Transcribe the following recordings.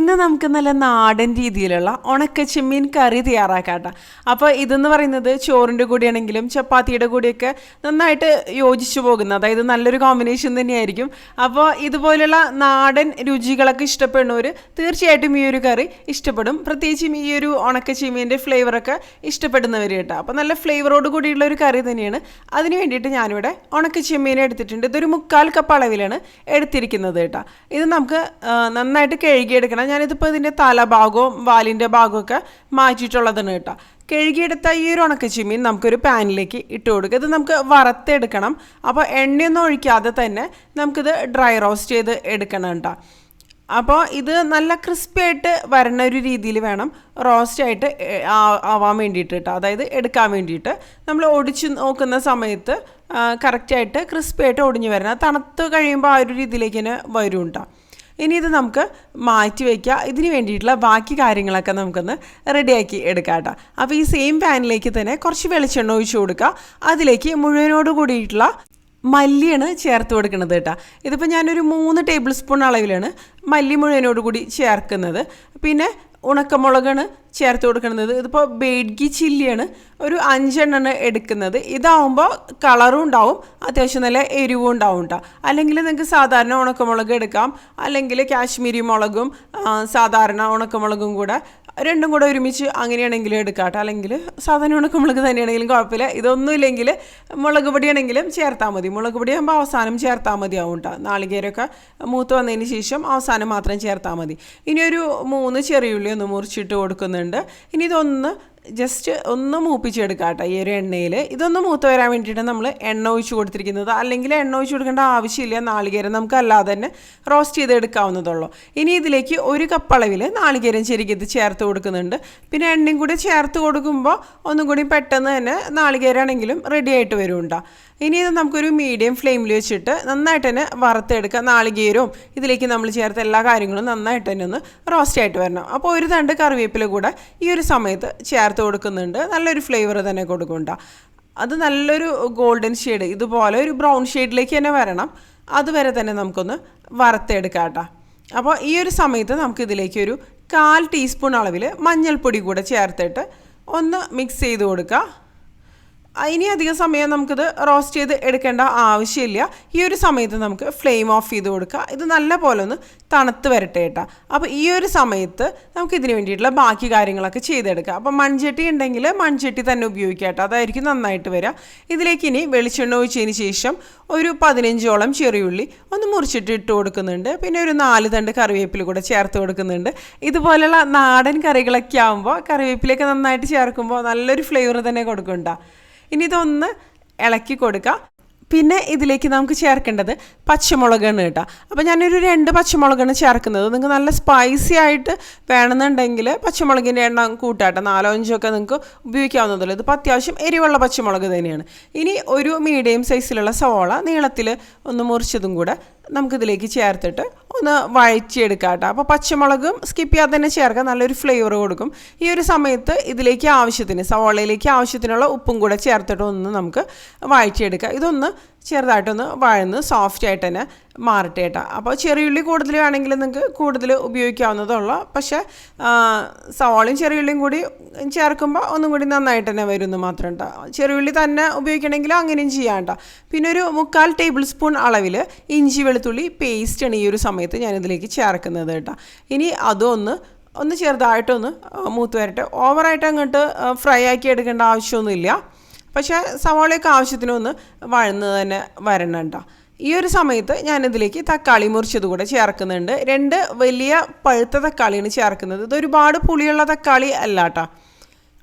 ഇന്ന് നമുക്ക് നല്ല നാടൻ രീതിയിലുള്ള ഉണക്ക കറി തയ്യാറാക്കാട്ടോ. അപ്പോൾ ഇതെന്ന് പറയുന്നത് ചോറിന്റെ കൂടെയാണെങ്കിലും ചപ്പാത്തിയുടെ കൂടെയൊക്കെ നന്നായിട്ട് യോജിച്ചു പോകുന്ന അതായത് നല്ലൊരു കോമ്പിനേഷൻ തന്നെയായിരിക്കും. അപ്പോൾ ഇതുപോലുള്ള നാടൻ രുചികളൊക്കെ ഇഷ്ടപ്പെടുന്നവർ തീർച്ചയായിട്ടും ഈ ഒരു കറി ഇഷ്ടപ്പെടും. പ്രത്യേകിച്ചും ഈ ഒരു ഉണക്ക ചെമ്മീന്റെ ഫ്ലേവറൊക്കെ ഇഷ്ടപ്പെടുന്നവർ കേട്ടോ. അപ്പോൾ നല്ല ഫ്ലേവറോട് കൂടിയുള്ള ഒരു കറി തന്നെയാണ്. അതിന് വേണ്ടിയിട്ട് ഞാനിവിടെ ഉണക്ക എടുത്തിട്ടുണ്ട്. ഇതൊരു മുക്കാൽ കപ്പ് അളവിലാണ് എടുത്തിരിക്കുന്നത് കേട്ടോ. ഇത് നമുക്ക് നന്നായിട്ട് കഴുകിയെടുക്കണം. ഞാനിതിപ്പോൾ ഇതിന്റെ തലഭാഗവും വാലിന്റെ ഭാഗമൊക്കെ മാറ്റിയിട്ടുള്ളതാണ് കേട്ടോ. കഴുകിയെടുത്ത ഈ ഒരു ഉണക്ക ചിമ്മീൻ നമുക്കൊരു പാനിലേക്ക് ഇട്ട് കൊടുക്കുക. ഇത് നമുക്ക് വറുത്തെടുക്കണം. അപ്പോൾ എണ്ണയൊന്നും ഒഴിക്കാതെ തന്നെ നമുക്കിത് ഡ്രൈ റോസ്റ്റ് ചെയ്ത് എടുക്കണം കേട്ടോ. അപ്പോൾ ഇത് നല്ല ക്രിസ്പി ആയിട്ട് വരണ ഒരു രീതിയിൽ വേണം റോസ്റ്റ് ആയിട്ട് ആവാൻ വേണ്ടിയിട്ട് കേട്ടോ. അതായത് എടുക്കാൻ വേണ്ടിയിട്ട്. നമ്മൾ ഒടിച്ച് നോക്കുന്ന സമയത്ത് കറക്റ്റായിട്ട് ക്രിസ്പി ആയിട്ട് ഒടിഞ്ഞു വരണം. തണുത്ത് കഴിയുമ്പോൾ ആ ഒരു രീതിയിലേക്ക് തന്നെ വരും കേട്ടോ. ഇനി ഇത് നമുക്ക് മാറ്റി വയ്ക്കുക ഇതിന് വേണ്ടിയിട്ടുള്ള ബാക്കി കാര്യങ്ങളൊക്കെ നമുക്കൊന്ന് റെഡിയാക്കി എടുക്കാം കേട്ടോ. അപ്പോൾ ഈ സെയിം പാനിലേക്ക് തന്നെ കുറച്ച് വെളിച്ചെണ്ണ ഒഴിച്ചു കൊടുക്കുക. അതിലേക്ക് മുഴുവനോട് കൂടിയിട്ടുള്ള മല്ലിയാണ് ചേർത്ത് കൊടുക്കുന്നത് കേട്ടോ. ഇതിപ്പോൾ ഞാനൊരു മൂന്ന് ടേബിൾ സ്പൂൺ അളവിലാണ് മല്ലി മുഴുവനോട് കൂടി ചേർക്കുന്നത്. പിന്നെ ഉണക്കമുളകാണ് ചേർത്ത് കൊടുക്കുന്നത്. ഇതിപ്പോൾ ബേഡ്ഗി ചില്ലിയാണ് ഒരു അഞ്ചെണ്ണമാണ് എടുക്കുന്നത്. ഇതാവുമ്പോൾ കളറും ഉണ്ടാവും. അത്യാവശ്യം നല്ല എരിവും ഉണ്ടാവും കേട്ടോ അല്ലെങ്കിൽ നിങ്ങൾക്ക് സാധാരണ ഉണക്കമുളക് എടുക്കാം. അല്ലെങ്കിൽ കാശ്മീരി മുളകും സാധാരണ ഉണക്കമുളകും കൂടെ രണ്ടും കൂടെ ഒരുമിച്ച് അങ്ങനെയാണെങ്കിലും എടുക്കാം കേട്ടോ. അല്ലെങ്കിൽ സാധാരണ ഉണക്കമുളക് തന്നെയാണെങ്കിലും കുഴപ്പമില്ല. ഇതൊന്നും ഇല്ലെങ്കിൽ മുളക് പൊടിയാണെങ്കിലും ചേർത്താൽ മതി. മുളക് പൊടിയാകുമ്പോൾ അവസാനം ചേർത്താൽ മതിയാവും കേട്ടോ. നാളികേരമൊക്കെ മൂത്ത് വന്നതിന് ശേഷം അവസാനം മാത്രം ചേർത്താൽ മതി. ഇനി ഒരു മൂന്ന് ചെറിയുള്ളി ഒന്ന് മുറിച്ചിട്ട് കൊടുക്കുന്നുണ്ട്. ഇനി ഇതൊന്ന് ജസ്റ്റ് ഒന്ന് മൂപ്പിച്ചെടുക്കാം കേട്ടോ ഈ ഒരു എണ്ണയിൽ ഇതൊന്ന് മൂത്ത് വരാൻ വേണ്ടിയിട്ടാണ് നമ്മൾ എണ്ണ ഒഴിച്ച് കൊടുത്തിരിക്കുന്നത്. അല്ലെങ്കിൽ എണ്ണ ഒഴിച്ച് കൊടുക്കേണ്ട ആവശ്യമില്ല നാളികേരം നമുക്ക് അല്ലാതെ തന്നെ റോസ്റ്റ് ചെയ്ത് എടുക്കാവുന്നതുള്ളൂ. ഇനി ഇതിലേക്ക് ഒരു കപ്പ് അളവിൽ നാളികേരം ചെരുക്കിയത് ചേർത്ത് കൊടുക്കുന്നുണ്ട്. പിന്നെ എണ്ണയും കൂടി ചേർത്ത് കൊടുക്കുമ്പോൾ ഒന്നും കൂടി പെട്ടെന്ന് തന്നെ നാളികേരാണെങ്കിലും റെഡി ആയിട്ട് വരും ഉണ്ടാ ഇനി ഇത് നമുക്കൊരു മീഡിയം ഫ്ലെയിമിൽ വെച്ചിട്ട് നന്നായിട്ട് തന്നെ വറുത്തെടുക്കുക നാളികേരവും ഇതിലേക്ക് നമ്മൾ ചേർത്ത എല്ലാ കാര്യങ്ങളും നന്നായിട്ട് തന്നെ ഒന്ന് റോസ്റ്റ് ആയിട്ട് വരണം. അപ്പോൾ ഒരു തണ്ട് കറിവേപ്പില കൂടെ ഈ ഒരു സമയത്ത് ചേർത്ത് കൊടുക്കുന്നുണ്ട്. നല്ലൊരു ഫ്ലേവർ തന്നെ കൊടുക്കുന്നുണ്ട്. അത് നല്ലൊരു ഗോൾഡൻ ഷെയ്ഡ് ഇതുപോലെ ഒരു ബ്രൗൺ ഷെയ്ഡിലേക്ക് തന്നെ വരണം. അതുവരെ തന്നെ നമുക്കൊന്ന് വറുത്തെടുക്കാം കേട്ടോ. അപ്പോൾ ഈ ഒരു സമയത്ത് നമുക്ക് ഇതിലേക്ക് ഒരു കാൽ ടീസ്പൂൺ അളവിൽ മഞ്ഞൾപ്പൊടി കൂടെ ചേർത്തിട്ട് ഒന്ന് മിക്സ് ചെയ്ത് കൊടുക്കുക ഇനി അധികം സമയം നമുക്കിത് റോസ്റ്റ് ചെയ്ത് എടുക്കേണ്ട ആവശ്യമില്ല. ഈ ഒരു സമയത്ത് നമുക്ക് ഫ്ലെയിം ഓഫ് ചെയ്ത് കൊടുക്കുക ഇത് നല്ല പോലെ ഒന്ന് തണുത്ത് വരട്ടെ കേട്ടോ. അപ്പോൾ ഈ ഒരു സമയത്ത് നമുക്ക് ഇതിന് വേണ്ടിയിട്ടുള്ള ബാക്കി കാര്യങ്ങളൊക്കെ ചെയ്തെടുക്കാം. അപ്പോൾ മൺചട്ടി ഉണ്ടെങ്കിൽ മൺചട്ടി തന്നെ ഉപയോഗിക്കാം കേട്ടോ. അതായിരിക്കും നന്നായിട്ട് വരിക ഇതിലേക്ക് ഇനി വെളിച്ചെണ്ണ ഒഴിച്ചതിന് ശേഷം ഒരു പതിനഞ്ചോളം ചെറിയുള്ളി ഒന്ന് മുറിച്ചിട്ട് ഇട്ട് കൊടുക്കുന്നുണ്ട്. പിന്നെ ഒരു നാല് തണ്ട് കറിവേപ്പില കൂടെ ചേർത്ത് കൊടുക്കുന്നുണ്ട്. ഇതുപോലെയുള്ള നാടൻ കറികളൊക്കെ ആകുമ്പോൾ കറിവേപ്പിലൊക്കെ നന്നായിട്ട് ചേർക്കുമ്പോൾ നല്ലൊരു ഫ്ലേവർ തന്നെ കൊടുക്കുന്നുണ്ടോ ഇനി ഇതൊന്ന് ഇളക്കി കൊടുക്കുക പിന്നെ ഇതിലേക്ക് നമുക്ക് ചേർക്കേണ്ടത് പച്ചമുളകാണ് കേട്ടോ. അപ്പോൾ ഞാനൊരു രണ്ട് പച്ചമുളകാണ് ചേർക്കുന്നത്. നിങ്ങൾക്ക് നല്ല സ്പൈസി ആയിട്ട് വേണമെന്നുണ്ടെങ്കിൽ പച്ചമുളകിന്റെ എണ്ണം കൂട്ടാട്ടോ. നാലോ അഞ്ചോ ഒക്കെ നിങ്ങൾക്ക് ഉപയോഗിക്കാവുന്നതല്ലോ. ഇതിപ്പോൾ അത്യാവശ്യം എരിവുള്ള പച്ചമുളക് തന്നെയാണ്. ഇനി ഒരു മീഡിയം സൈസിലുള്ള സവോള നീളത്തിൽ ഒന്ന് മുറിച്ചതും കൂടെ നമുക്കിതിലേക്ക് ചേർത്തിട്ട് ഒന്ന് വഴച്ചെടുക്കാം അപ്പോൾ പച്ചമുളകും സ്കിപ്പ് ചെയ്യാതെ തന്നെ ചേർക്കാം. നല്ലൊരു ഫ്ലേവർ കൊടുക്കും. ഈ ഒരു സമയത്ത് ഇതിലേക്ക് ആവശ്യത്തിന് സവോളയിലേക്ക് ആവശ്യത്തിനുള്ള ഉപ്പും കൂടെ ചേർത്തിട്ട് ഒന്ന് നമുക്ക് വഴച്ചെടുക്കാം ഇതൊന്ന് ചെറുതായിട്ടൊന്ന് വഴന്ന് സോഫ്റ്റ് ആയിട്ട് തന്നെ മാറട്ടെ കേട്ടോ അപ്പോൾ ചെറിയുള്ളി കൂടുതൽ വേണമെങ്കിൽ നിങ്ങൾക്ക് കൂടുതൽ ഉപയോഗിക്കാവുന്നതുള്ള പക്ഷേ സവാളയും ചെറിയുള്ളിയും കൂടി ചേർക്കുമ്പോൾ ഒന്നും കൂടി നന്നായിട്ട് തന്നെ വരുന്നു മാത്രം കേട്ടോ ചെറിയുള്ളി തന്നെ ഉപയോഗിക്കണമെങ്കിൽ അങ്ങനെയും ചെയ്യാം കേട്ടോ പിന്നെ ഒരു മുക്കാൽ ടേബിൾ സ്പൂൺ അളവിൽ ഇഞ്ചി വെളുത്തുള്ളി പേസ്റ്റാണ് ഈ ഒരു സമയത്ത് ഞാനിതിലേക്ക് ചേർക്കുന്നത് കേട്ടോ ഇനി അതൊന്ന് ഒന്ന് ചെറുതായിട്ടൊന്ന് മൂത്ത് വരട്ടെ. ഓവറായിട്ട് അങ്ങോട്ട് ഫ്രൈ ആക്കി എടുക്കേണ്ട ആവശ്യമൊന്നുമില്ല. പക്ഷേ സവാളയൊക്കെ ആവശ്യത്തിനൊന്ന് വഴന്ന് തന്നെ വരണം ഈ ഒരു സമയത്ത് ഞാനിതിലേക്ക് തക്കാളി മുറിച്ചത് കൂടെ ചേർക്കുന്നുണ്ട്. രണ്ട് വലിയ പഴുത്ത തക്കാളിയാണ് ചേർക്കുന്നത്. ഇത് ഒരുപാട് പുളിയുള്ള തക്കാളി അല്ല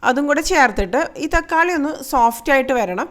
അതും കൂടെ ചേർത്തിട്ട് ഈ തക്കാളി ഒന്ന് സോഫ്റ്റ് ആയിട്ട് വരണം.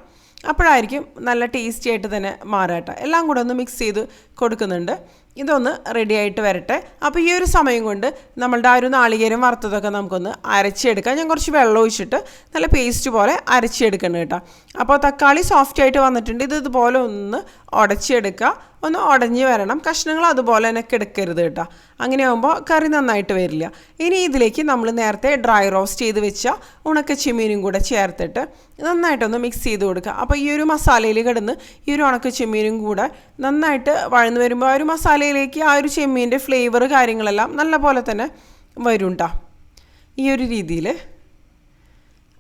അപ്പോഴായിരിക്കും നല്ല ടേസ്റ്റി ആയിട്ട് തന്നെ മാറാട്ടോ എല്ലാം കൂടെ ഒന്ന് മിക്സ് ചെയ്ത് കൊടുക്കുന്നുണ്ട്. ഇതൊന്ന് റെഡി ആയിട്ട് വരട്ടെ. അപ്പോൾ ഈ ഒരു സമയം കൊണ്ട് നമ്മളുടെ ആ ഒരു നാളികേരം വറുത്തതൊക്കെ നമുക്കൊന്ന് അരച്ചെടുക്കാം. ഞാൻ കുറച്ച് വെള്ളം ഒഴിച്ചിട്ട് നല്ല പേസ്റ്റ് പോലെ അരച്ചെടുക്കണം കേട്ടോ. അപ്പോൾ തക്കാളി സോഫ്റ്റ് ആയിട്ട് വന്നിട്ടുണ്ട്. ഇത് ഇതുപോലെ ഒന്ന് ഉടച്ചെടുക്കുക ഒന്ന് ഉടഞ്ഞ് വരണം. കഷ്ണങ്ങൾ അതുപോലെ തന്നെ കിടക്കരുത് കേട്ടോ. അങ്ങനെ ആകുമ്പോൾ കറി നന്നായിട്ട് വരില്ല. ഇനി ഇതിലേക്ക് നമ്മൾ നേരത്തെ ഡ്രൈ റോസ്റ്റ് ചെയ്ത് വെച്ച ഉണക്ക ചെമ്മീനും കൂടെ ചേർത്തിട്ട് നന്നായിട്ടൊന്ന് മിക്സ് ചെയ്ത് കൊടുക്കുക. അപ്പോൾ ഈ ഒരു മസാലയിൽ കിടന്ന് ഈ ഒരു ഉണക്ക ചെമ്മീനും കൂടെ നന്നായിട്ട് വഴ വഴന്ന് വരുമ്പോൾ ആ ഒരു മസാലയിലേക്ക് ആ ഒരു ചെമ്മീന്റെ ഫ്ലേവർ കാര്യങ്ങളെല്ലാം നല്ല പോലെ തന്നെ വരും ട്ടോ ഈ ഒരു രീതിയിൽ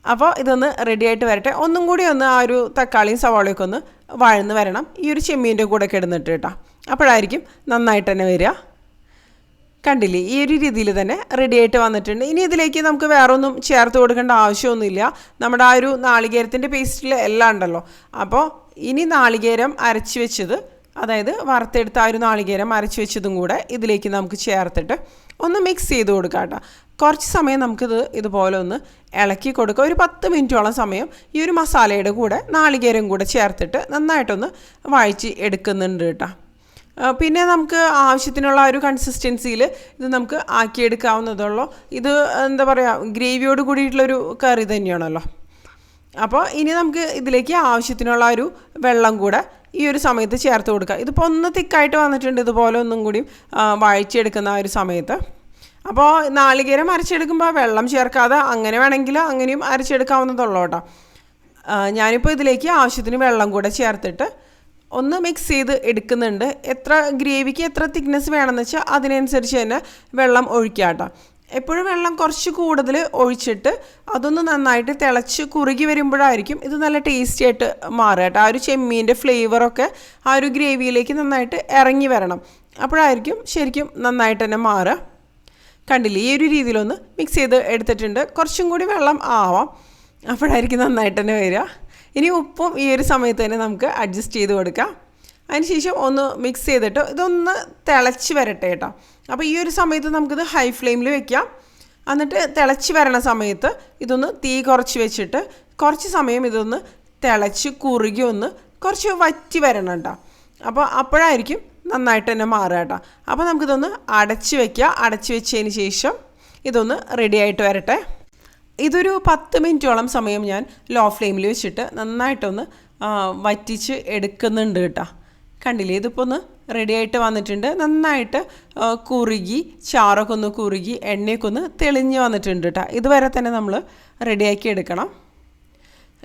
അപ്പോൾ ഇതൊന്ന് റെഡി ആയിട്ട് വരട്ടെ. ഒന്നും കൂടി ഒന്ന് ആ ഒരു തക്കാളിയും സവാളയൊക്കെ ഒന്ന് വഴന്ന് വരണം. ഈ ഒരു ചെമ്മീന്റെ കൂടെ കിടന്നിട്ട് കേട്ടോ. അപ്പോഴായിരിക്കും നന്നായിട്ട് തന്നെ വരിക. കണ്ടില്ലേ? ഈ ഒരു രീതിയിൽ തന്നെ റെഡി ആയിട്ട് വന്നിട്ടുണ്ട്. ഇനി ഇതിലേക്ക് നമുക്ക് വേറെ ഒന്നും ചേർത്ത് കൊടുക്കേണ്ട ആവശ്യമൊന്നുമില്ല. നമ്മുടെ ആ ഒരു നാളികേരത്തിന്റെ പേസ്റ്റിൽ എല്ലാം ഉണ്ടല്ലോ. അപ്പോൾ ഇനി നാളികേരം അരച്ച് വെച്ചത് അതായത് വറുത്തെടുത്ത ആ ഒരു നാളികേരം അരച്ച് വെച്ചതും കൂടെ ഇതിലേക്ക് നമുക്ക് ചേർത്തിട്ട് ഒന്ന് മിക്സ് ചെയ്ത് കൊടുക്കാം കേട്ടോ. കുറച്ച് സമയം നമുക്കിത് ഇതുപോലെ ഒന്ന് ഇളക്കി കൊടുക്കുക ഒരു പത്ത് മിനിറ്റോളം സമയം ഈ ഒരു മസാലയുടെ കൂടെ നാളികേരം കൂടെ ചേർത്തിട്ട് നന്നായിട്ടൊന്ന് വഴച്ച് എടുക്കുന്നുണ്ട് കേട്ടോ. പിന്നെ നമുക്ക് ആവശ്യത്തിനുള്ള ഒരു കൺസിസ്റ്റൻസിയിൽ ഇത് നമുക്ക് ആക്കിയെടുക്കാവുന്നതുള്ളൂ. ഇത് എന്താ പറയുക ഗ്രേവിയോട് കൂടിയിട്ടുള്ളൊരു കറി തന്നെയാണല്ലോ. അപ്പോൾ ഇനി നമുക്ക് ഇതിലേക്ക് ആവശ്യത്തിനുള്ള ഒരു വെള്ളം കൂടെ ഈ ഒരു സമയത്ത് ചേർത്ത് കൊടുക്കുക. ഇതിപ്പോൾ ഒന്ന് തിക്കായിട്ട് വന്നിട്ടുണ്ട് ഇതുപോലെ ഒന്നും കൂടി വായിച്ചെടുക്കുന്ന ആ ഒരു സമയത്ത്. അപ്പോൾ നാളികേരം അരച്ചെടുക്കുമ്പോൾ വെള്ളം ചേർക്കാതെ അങ്ങനെ വേണമെങ്കിൽ അങ്ങനെയും അരച്ചെടുക്കാവുന്നതുള്ളൂ കേട്ടോ. ഞാനിപ്പോൾ ഇതിലേക്ക് ആവശ്യത്തിന് വെള്ളം കൂടെ ചേർത്തിട്ട് ഒന്ന് മിക്സ് ചെയ്ത് എടുക്കുന്നുണ്ട്. എത്ര ഗ്രേവിക്ക് എത്ര തിക്നെസ് വേണമെന്ന് വെച്ചാൽ അതിനനുസരിച്ച് തന്നെ വെള്ളം ഒഴിക്കുക കേട്ടോ. എപ്പോഴും വെള്ളം കുറച്ച് കൂടുതൽ ഒഴിച്ചിട്ട് അതൊന്ന് നന്നായിട്ട് തിളച്ച് കുറുകി വരുമ്പോഴായിരിക്കും ഇത് നല്ല ടേസ്റ്റി ആയിട്ട് മാറുക കേട്ടോ. ആ ഒരു ചെമ്മീന്റെ ഫ്ലേവറൊക്കെ ആ ഒരു ഗ്രേവിയിലേക്ക് നന്നായിട്ട് ഇറങ്ങി വരണം. അപ്പോഴായിരിക്കും ശരിക്കും നന്നായിട്ട് തന്നെ മാറുക. കണ്ടില്ലേ ഈ ഒരു രീതിയിലൊന്ന് മിക്സ് ചെയ്ത് എടുത്തിട്ടുണ്ട്. കുറച്ചും കൂടി വെള്ളം ആവാം. അപ്പോഴായിരിക്കും നന്നായിട്ട് തന്നെ വരിക. ഇനി ഉപ്പും ഈ ഒരു സമയത്ത് തന്നെ നമുക്ക് അഡ്ജസ്റ്റ് ചെയ്ത് കൊടുക്കാം. അതിനുശേഷം ഒന്ന് മിക്സ് ചെയ്തിട്ട് ഇതൊന്ന് തിളച്ച് വരട്ടെ കേട്ടോ. അപ്പോൾ ഈ ഒരു സമയത്ത് നമുക്കിത് ഹൈ ഫ്ലെയിമിൽ വെക്കാം. എന്നിട്ട് തിളച്ച് വരണ സമയത്ത് ഇതൊന്ന് തീ കുറച്ച് വെച്ചിട്ട് കുറച്ച് സമയം ഇതൊന്ന് തിളച്ച് കുറുകി ഒന്ന് കുറച്ച് വറ്റി വരണം കേട്ടോ. അപ്പോൾ അപ്പോഴായിരിക്കും നന്നായിട്ട് തന്നെ മാറുക കേട്ടോ. അപ്പോൾ നമുക്കിതൊന്ന് അടച്ച് വെക്കുക അടച്ച് വെച്ചതിന് ശേഷം ഇതൊന്ന് റെഡി ആയിട്ട് വരട്ടെ. ഇതൊരു പത്ത് മിനിറ്റോളം സമയം ഞാൻ ലോ ഫ്ലെയിമിൽ വെച്ചിട്ട് നന്നായിട്ടൊന്ന് വറ്റിച്ച് എടുക്കുന്നുണ്ട് കേട്ടോ. കണ്ടില്ലേ? ഇതിപ്പോൾ ഒന്ന് റെഡി ആയിട്ട് വന്നിട്ടുണ്ട്. നന്നായിട്ട് കുറുകി ചാറൊക്കെ ഒന്ന് കുറുകി എണ്ണയൊക്കെ ഒന്ന് തെളിഞ്ഞ് വന്നിട്ടുണ്ട് കേട്ടോ ഇതുവരെ തന്നെ നമ്മൾ റെഡിയാക്കി എടുക്കണം.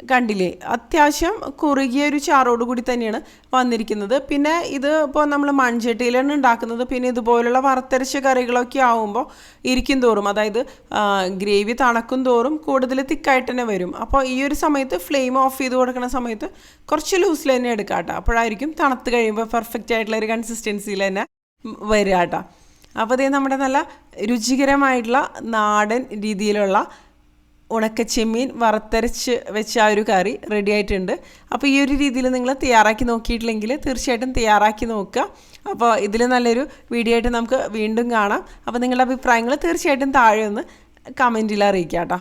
കണ്ടില്ലേ? അത്യാവശ്യം കുറുകിയ ഒരു ചാറോട് കൂടി തന്നെയാണ് വന്നിരിക്കുന്നത്. പിന്നെ ഇത് ഇപ്പോൾ നമ്മൾ മൺചട്ടിയിലാണ് ഉണ്ടാക്കുന്നത്. പിന്നെ ഇതുപോലുള്ള വറുത്തരച്ച കറികളൊക്കെ ആവുമ്പോൾ ഇരിക്കും തോറും അതായത് ഗ്രേവി തണക്കും തോറും കൂടുതൽ തിക്കായിട്ട് തന്നെ വരും. അപ്പോൾ ഈ ഒരു സമയത്ത് ഫ്ലെയിം ഓഫ് ചെയ്ത് കൊടുക്കുന്ന സമയത്ത് കുറച്ച് ലൂസിൽ തന്നെ എടുക്കാം കേട്ടോ. അപ്പോഴായിരിക്കും തണുത്ത് കഴിയുമ്പോൾ പെർഫെക്റ്റ് ആയിട്ടുള്ള ഒരു കൺസിസ്റ്റൻസിയിൽ തന്നെ വരിക കേട്ടോ. അപ്പോൾ അതേ നമ്മുടെ നല്ല രുചികരമായിട്ടുള്ള നാടൻ രീതിയിലുള്ള ഉണക്കച്ചെമ്മീൻ വറുത്തരച്ച് വെച്ച ആ ഒരു കറി റെഡി ആയിട്ടുണ്ട്. അപ്പോൾ ഈ ഒരു രീതിയിൽ നിങ്ങൾ തയ്യാറാക്കി നോക്കിയിട്ടില്ലെങ്കിൽ തീർച്ചയായിട്ടും തയ്യാറാക്കി നോക്കുക. അപ്പോൾ ഇതിൽ നല്ലൊരു വീഡിയോ ആയിട്ട് നമുക്ക് വീണ്ടും കാണാം. അപ്പോൾ നിങ്ങളുടെ അഭിപ്രായങ്ങൾ തീർച്ചയായിട്ടും താഴെ ഒന്ന് കമന്റിൽ അറിയിക്കാം കേട്ടോ